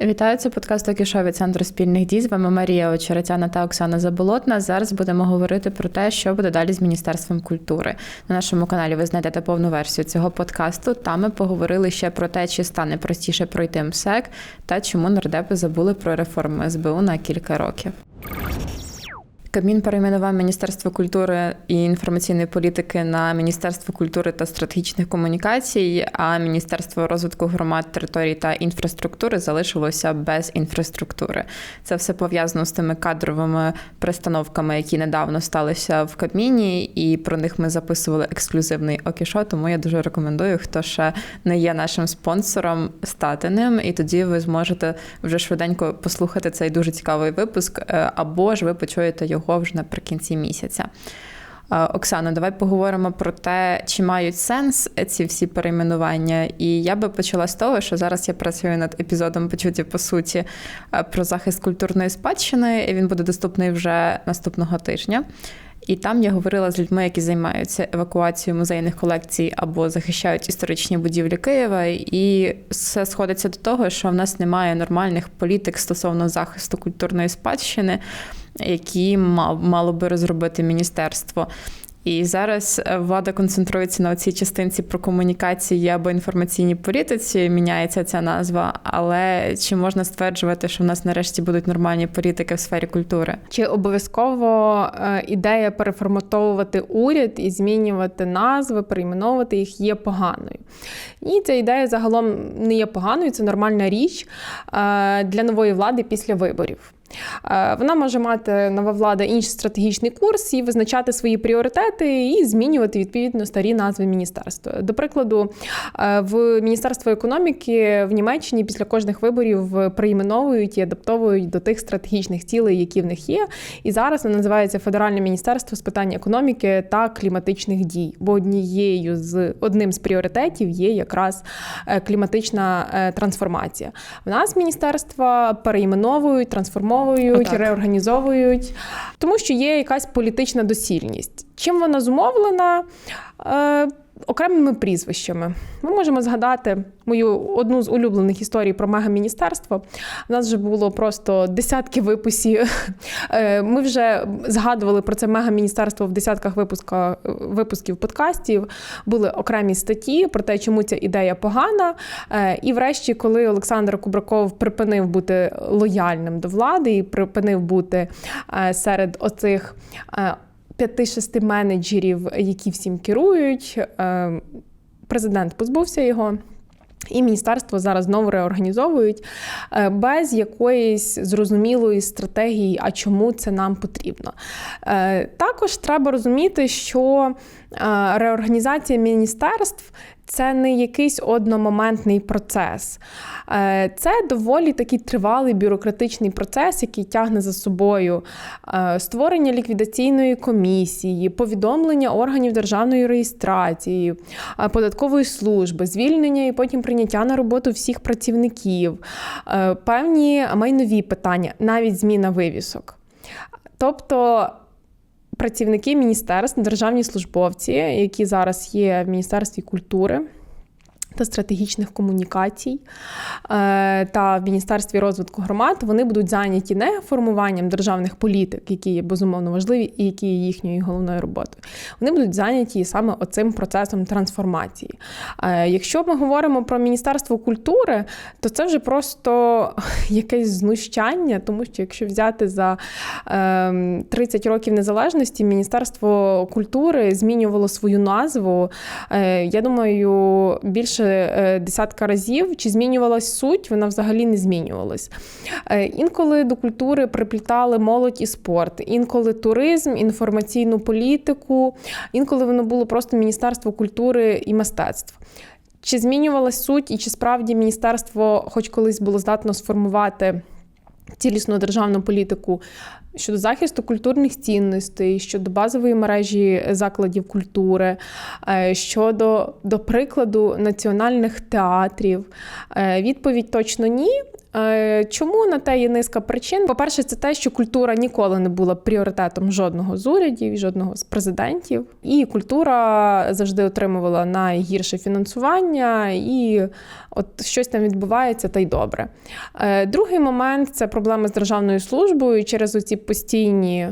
Вітаю, це подкаст Окішові центру спільних дій. З вами Марія Очеретяна та Оксана Заболотна. Зараз будемо говорити про те, що буде далі з Міністерством культури. На нашому каналі ви знайдете повну версію цього подкасту. Там ми поговорили ще про те, чи стане простіше пройти МСЕК та чому нардепи забули про реформу СБУ на кілька років. Кабмін перейменував Міністерство культури і інформаційної політики на Міністерство культури та стратегічних комунікацій, а Міністерство розвитку громад, територій та інфраструктури залишилося без інфраструктури. Це все пов'язано з тими кадровими перестановками, які недавно сталися в Кабміні, і про них ми записували ексклюзивний окішо. Тому я дуже рекомендую, хто ще не є нашим спонсором, стати ним. І тоді ви зможете вже швиденько послухати цей дуже цікавий випуск, е, або ж ви почуєте його його вже наприкінці місяця. Оксана, давай поговоримо про те, чи мають сенс ці всі перейменування. І я би почала з того, що зараз я працюю над епізодом почуття по суті про захист культурної спадщини. і Він буде доступний вже наступного тижня. І там я говорила з людьми, які займаються евакуацією музейних колекцій або захищають історичні будівлі Києва. І все сходиться до того, що в нас немає нормальних політик стосовно захисту культурної спадщини які мало би розробити міністерство. І зараз е, влада концентрується на цій частинці про комунікації або інформаційній політиці. Міняється ця назва. Але чи можна стверджувати, що в нас нарешті будуть нормальні політики в сфері культури? Чи обов'язково е, ідея переформатовувати уряд і змінювати назви, перейменовувати їх є поганою? Ні, ця ідея загалом не є поганою, це нормальна річ е, для нової влади після виборів. Е, вона може мати нова влада інший стратегічний курс і визначати свої пріоритети і змінювати відповідно старі назви міністерства. До прикладу, е, в Міністерство економіки в Німеччині після кожних виборів перейменовують і адаптовують до тих стратегічних цілей, які в них є. І зараз воно називається Федеральне міністерство з питань економіки та кліматичних дій. Бо однією з одним з пріоритетів є якраз е, кліматична трансформація. В нас міністерства перейменовують, трансформовують перейменовують, Отак. реорганізовують, тому що є якась політична досільність. Чим вона зумовлена? Окремими прізвищами. Ми можемо згадати мою одну з улюблених історій про мегаміністерство. У нас вже було просто десятки випусків. Е, ми вже згадували про це мегаміністерство в десятках випуска, випусків подкастів. Були окремі статті про те, чому ця ідея погана. Е, і, врешті, коли Олександр Кубраков припинив бути лояльним до влади і припинив бути е, серед оцих п'яти-шести менеджерів, які всім керують. Е, президент позбувся його. І міністерство зараз знову реорганізовують е, без якоїсь зрозумілої стратегії, а чому це нам потрібно. Е, також треба розуміти, що реорганізація міністерств це не якийсь одномоментний процес. Е, це доволі такий тривалий бюрократичний процес, який тягне за собою е, створення ліквідаційної комісії, повідомлення органів державної реєстрації, е, податкової служби, звільнення і потім прийняття на роботу всіх працівників, певні майнові питання, навіть зміна вивісок. Тобто працівники міністерств, державні службовці, які зараз є в Міністерстві культури та стратегічних комунікацій е, та в Міністерстві розвитку громад вони будуть зайняті не формуванням державних політик, які є безумовно важливі і які є їхньою головною роботою. Вони будуть зайняті саме оцим процесом трансформації. Е, якщо ми говоримо про Міністерство культури, то це вже просто якесь знущання, тому що якщо взяти за 30 ем, років незалежності, Міністерство культури змінювало свою назву. Е, я думаю, більше більше е, десятка разів. Чи змінювалась суть? Вона взагалі не змінювалась. Е, інколи до культури приплітали молодь і спорт, інколи туризм, інформаційну політику, інколи воно було просто Міністерство культури і мистецтв. Чи змінювалась суть, і чи справді міністерство, хоч колись було здатно сформувати цілісну державну політику щодо захисту культурних цінностей, щодо базової мережі закладів культури, е, щодо, до прикладу, національних театрів. Е, відповідь точно ні. Е, Чому на те є низка причин? По-перше, це те, що культура ніколи не була пріоритетом жодного з урядів, жодного з президентів. І культура завжди отримувала найгірше фінансування, і от щось там відбувається, та й добре. Е, Другий момент це проблеми з державною службою через оці постійні.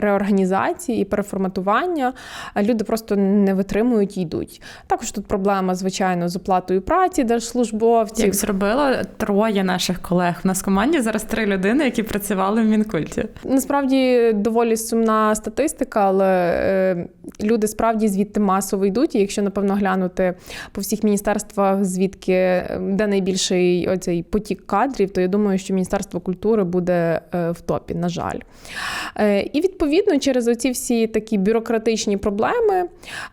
Реорганізації і переформатування люди просто не витримують і йдуть. Також тут проблема, звичайно, з оплатою праці держслужбовців. Як зробило троє наших колег. У нас в команді зараз три людини, які працювали в мінкульті. Насправді доволі сумна статистика, але е, люди справді звідти масово йдуть. І якщо напевно глянути по всіх міністерствах, звідки е, де найбільший оцей потік кадрів, то я думаю, що Міністерство культури буде е, в топі, на жаль. Е, і відповідно через оці всі такі бюрократичні проблеми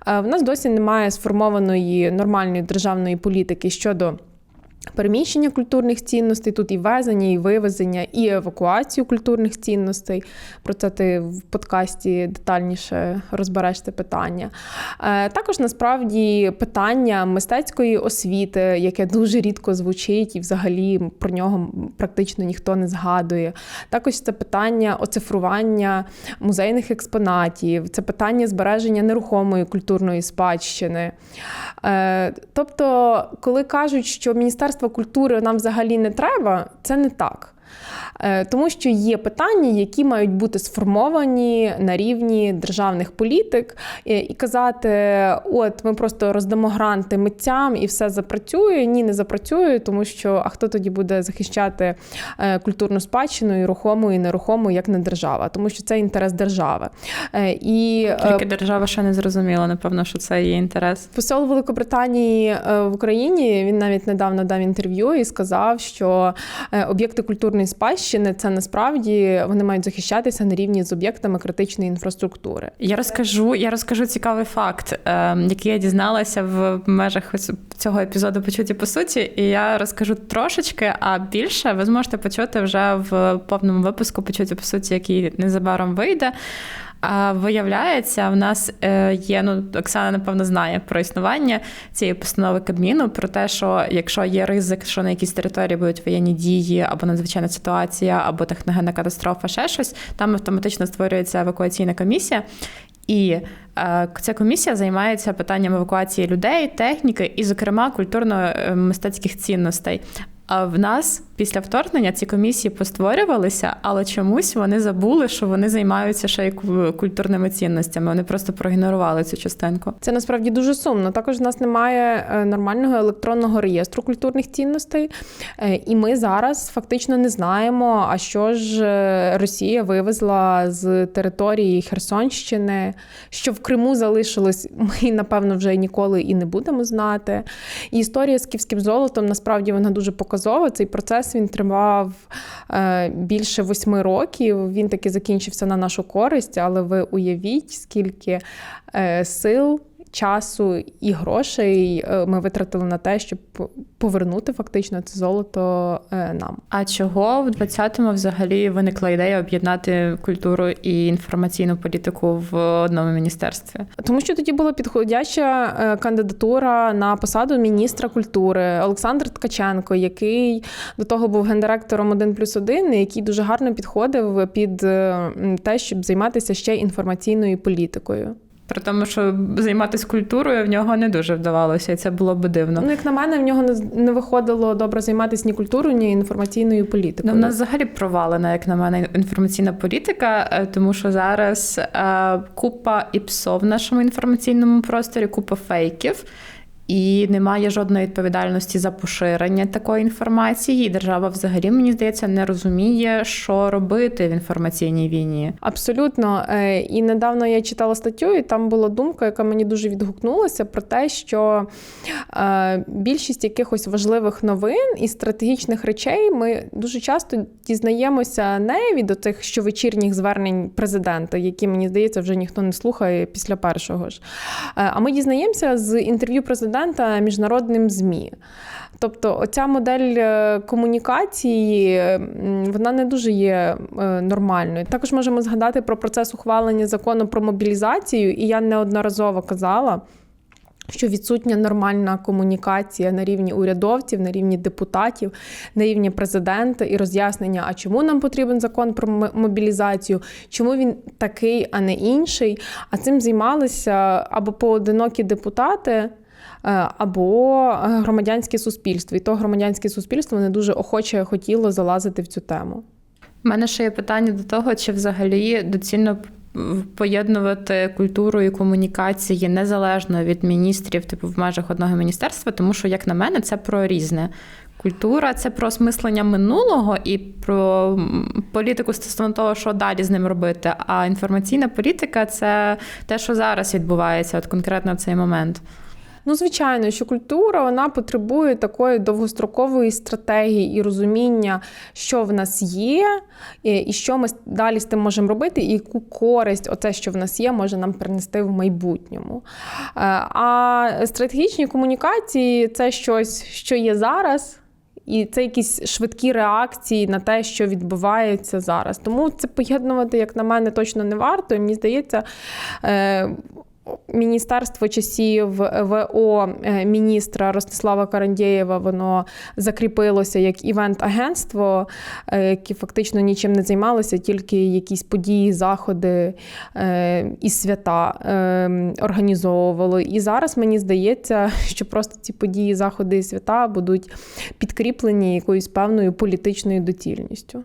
е, в нас досі немає сформованої нормальної державної політики щодо. Переміщення культурних цінностей, тут і везення, і вивезення, і евакуацію культурних цінностей. Про це ти в подкасті детальніше розбереш це питання. Е, Також насправді питання мистецької освіти, яке дуже рідко звучить, і взагалі про нього практично ніхто не згадує. Також це питання оцифрування музейних експонатів, це питання збереження нерухомої культурної спадщини. Е, Тобто, коли кажуть, що Міністерство культури нам взагалі не треба, це не так. Е, Тому що є питання, які мають бути сформовані на рівні державних політик, е, і казати: от ми просто роздамо гранти митцям і все запрацює. Ні, не запрацює, тому що а хто тоді буде захищати е, культурну спадщину і рухому, і нерухому, як не держава, тому що це інтерес держави. І Тільки держава ще не зрозуміла, напевно, що це її інтерес. Посол Великобританії в Україні він навіть недавно дав інтерв'ю і сказав, що об'єкти культурної спадщини це насправді вони мають захищатися на рівні з об'єктами критичної інфраструктури. Я розкажу, я розкажу цікавий факт, е, який я дізналася в межах цього епізоду почуті по суті. І я розкажу трошечки, а більше ви зможете почути вже в повному випуску почуті по суті, який незабаром вийде. А виявляється, в нас е, є, ну Оксана, напевно, знає про існування цієї постанови Кабміну, про те, що якщо є ризик, що на якійсь території будуть воєнні дії або надзвичайна ситуація, або техногенна катастрофа, ще щось, там автоматично створюється евакуаційна комісія. І е, ця комісія займається питанням евакуації людей, техніки і, зокрема, культурно-мистецьких цінностей. А в нас після вторгнення ці комісії постворювалися, але чомусь вони забули, що вони займаються ще й культурними цінностями. Вони просто проігнорували цю частинку. Це насправді дуже сумно. Також в нас немає е, нормального електронного реєстру культурних цінностей, Е, і ми зараз фактично не знаємо, а що ж е, Росія вивезла з території Херсонщини, що в Криму залишилось. Ми напевно вже ніколи і не будемо знати. І історія з київським золотом насправді вона дуже показова. Цей процес він тривав е, більше восьми років. Він таки закінчився на нашу користь, але ви уявіть, скільки е, сил. Часу і грошей е, ми витратили на те, щоб повернути фактично це золото е, нам. А чого в 20-му взагалі виникла ідея об'єднати культуру і інформаційну політику в одному міністерстві? Тому що тоді була підходяща е, кандидатура на посаду міністра культури Олександр Ткаченко, який до того був гендиректором 1 плюс 1, який дуже гарно підходив під те, щоб займатися ще інформаційною політикою. При тому, що займатися культурою в нього не дуже вдавалося, і це було б дивно. Ну, як на мене, в нього не, не виходило добре займатися ні культурою, ні інформаційною Ну, політикою. в нас взагалі провалена, як на мене, інформаційна політика, е, тому що зараз е, купа іпсо в нашому інформаційному просторі, купа фейків. І немає жодної відповідальності за поширення такої інформації. І держава, взагалі, мені здається, не розуміє, що робити в інформаційній війні. Абсолютно. Е, І недавно я читала статтю, і там була думка, яка мені дуже відгукнулася, про те, що е, більшість якихось важливих новин і стратегічних речей ми дуже часто дізнаємося не від оцих щовечірніх звернень президента, які мені здається, вже ніхто не слухає після першого ж. Е, А ми дізнаємося з інтерв'ю президента міжнародним ЗМІ. Тобто, оця модель е, комунікації вона не дуже є е, нормальною. Також можемо згадати про процес ухвалення закону про мобілізацію, і я неодноразово казала. що відсутня нормальна комунікація на рівні урядовців, на рівні депутатів, на рівні президента і роз'яснення, а чому нам потрібен закон про мобілізацію, чому він такий, а не інший. А цим займалися або поодинокі депутати. Е, Або е, громадянське суспільство, і то громадянське суспільство не дуже охоче хотіло залазити в цю тему. У мене ще є питання до того, чи взагалі доцільно поєднувати культуру і комунікації незалежно від міністрів, типу в межах одного міністерства, тому що, як на мене, це про різне. Культура це про осмислення минулого і про політику стосовно того, що далі з ним робити. А інформаційна політика це те, що зараз відбувається, от конкретно в цей момент. Ну, звичайно, що культура вона потребує такої довгострокової стратегії і розуміння, що в нас є, і що ми далі з тим можемо робити, і яку користь оце, що в нас є, може нам принести в майбутньому. Е, А стратегічні комунікації це щось, що є зараз. І це якісь швидкі реакції на те, що відбувається зараз. Тому це поєднувати, як на мене, точно не варто. І мені здається, е, Міністерство часів ВО е, міністра Ростислава Карандєєва воно закріпилося як івент-агентство, е, яке фактично нічим не займалося, тільки якісь події, заходи е, і свята е, організовувало. І зараз мені здається, що просто ці події, заходи і свята будуть підкріплені якоюсь певною політичною доцільністю.